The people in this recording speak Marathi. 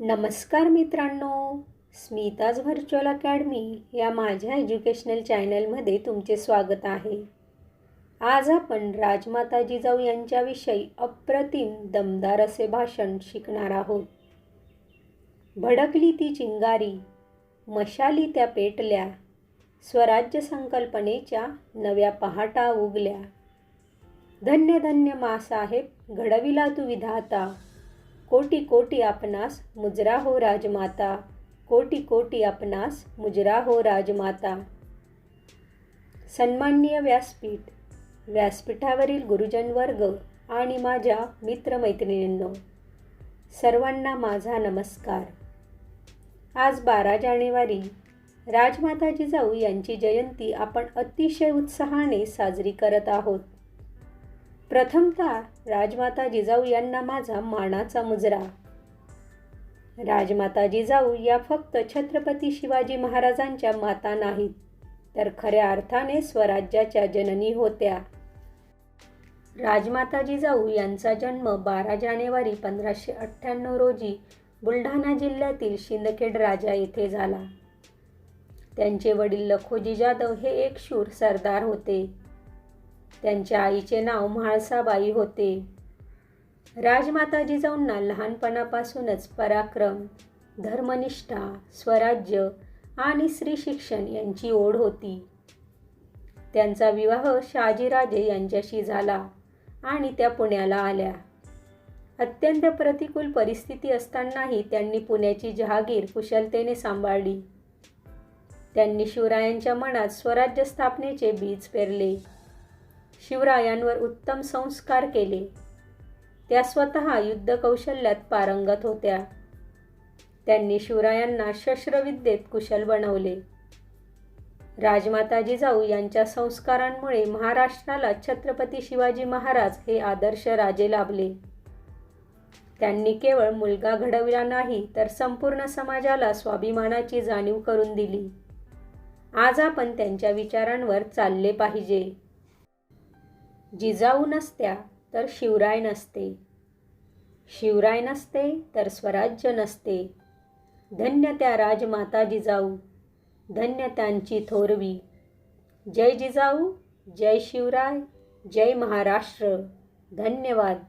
नमस्कार मित्रांनो स्मिताज व्हर्च्युअल अकॅडमी या माझ्या एज्युकेशनल चॅनलमध्ये तुमचे स्वागत आहे. आज आपण राजमाता जिजाऊ यांच्याविषयी अप्रतिम दमदार असे भाषण शिकणार आहोत. भडकली ती चिंगारी मशाली त्या पेटल्या स्वराज्य संकल्पनेच्या नव्या पहाटा उगल्या. धन्य धन्य मासाहेब घडविला तू विधाता कोटी कोटी आपणास मुजरा हो राजमाता कोटी कोटी आपणास मुजरा हो राजमाता. सन्माननीय व्यासपीठ व्यासपीठावरील गुरुजन वर्ग आणि माझ्या मित्रमैत्रिणींनो सर्वांना माझा नमस्कार. आज बारा जानेवारी राजमाता जिजाऊ यांची जयंती आपण अतिशय उत्साहाने साजरी करत आहोत. प्रथमतः राजमाता जिजाऊ यांना माझा मानाचा मुजरा. राजमाता जिजाऊ या फक्त छत्रपती शिवाजी महाराजांच्या माता नाहीत तर खऱ्या अर्थाने स्वराज्याच्या जननी होत्या. राजमाता जिजाऊ यांचा जन्म बारा जानेवारी पंधराशे अठ्ठ्याण्णव रोजी बुलढाणा जिल्ह्यातील शिंदखेड राजा येथे झाला. त्यांचे वडील लखोजी जाधव हे एक शूर सरदार होते. त्यांच्या आईचे नाव म्हाळसाबाई होते. राजमाता जिजाऊंना लहानपणापासूनच पराक्रम धर्मनिष्ठा स्वराज्य आणि स्त्री शिक्षण यांची ओढ होती. त्यांचा विवाह शहाजीराजे यांच्याशी झाला आणि त्या पुण्याला आल्या. अत्यंत प्रतिकूल परिस्थिती असतानाही त्यांनी पुण्याची जहागीर कुशलतेने सांभाळली. त्यांनी शिवरायांच्या मनात स्वराज्य स्थापनेचे बीज पेरले. शिवरायांवर उत्तम संस्कार केले. त्या स्वतः युद्धकौशल्यात पारंगत होत्या. त्यांनी शिवरायांना शस्त्रविद्येत कुशल बनवले. राजमाता जिजाऊ यांच्या संस्कारांमुळे महाराष्ट्राला छत्रपती शिवाजी महाराज हे आदर्श राजे लाभले. त्यांनी केवळ मुलगा घडविला नाही तर संपूर्ण समाजाला स्वाभिमानाची जाणीव करून दिली. आज आपण त्यांच्या विचारांवर चालले पाहिजे. जिजाऊ नसत्या तर शिवराय नसते. शिवराय नसते तर स्वराज्य नसते. धन्य त्या राजमाता जिजाऊ धन्य त्यांची थोरवी. जय जिजाऊ जय शिवराय जय महाराष्ट्र. धन्यवाद.